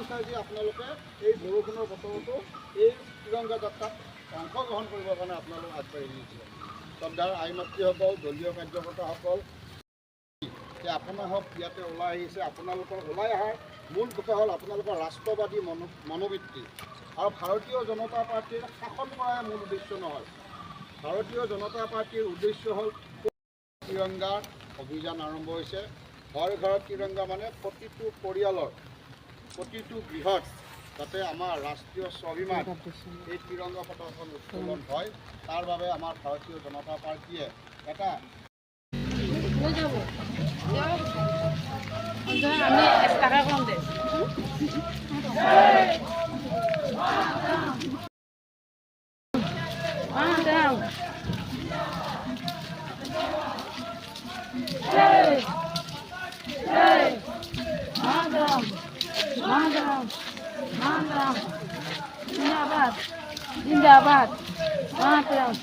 ইচ্ছা যে আপোনালোকে এই বৰষুণৰ বতৰতো এই তিৰংগা যাত্ৰাত অংশগ্ৰহণ কৰিবৰ কাৰণে আপোনালোক আগবাঢ়ি শ্ৰদ্ধাৰ আই মাতৃসকল দলীয় কাৰ্যকৰ্তাসকল হওক ইয়াতে ওলাই আহিছে আপোনালোকৰ ওলাই অহাৰ মূল কথা হ'ল আপোনালোকৰ ৰাষ্ট্ৰবাদী মনো মনোবৃত্তি। আৰু ভাৰতীয় জনতা পাৰ্টীৰ শাসন কৰাই মূল উদ্দেশ্য নহয়। ভাৰতীয় জনতা পাৰ্টীৰ উদ্দেশ্য হ'ল তিৰংগাৰ অভিযান আৰম্ভ হৈছে। ঘৰ ঘৰত তিৰংগা মানে প্ৰতিটো পৰিয়ালৰ প্ৰতিটো গৃহত যাতে আমাৰ ৰাষ্ট্ৰীয় স্বাভিমান এই তিৰংগা পতাকাখন উত্তোলন হয়, তাৰ বাবে আমাৰ ভাৰতীয় জনতা পাৰ্টীয়ে এটা আমি এক. মানরাম মানরাম জিন্দাবাদ জিন্দাবাদ মানরাম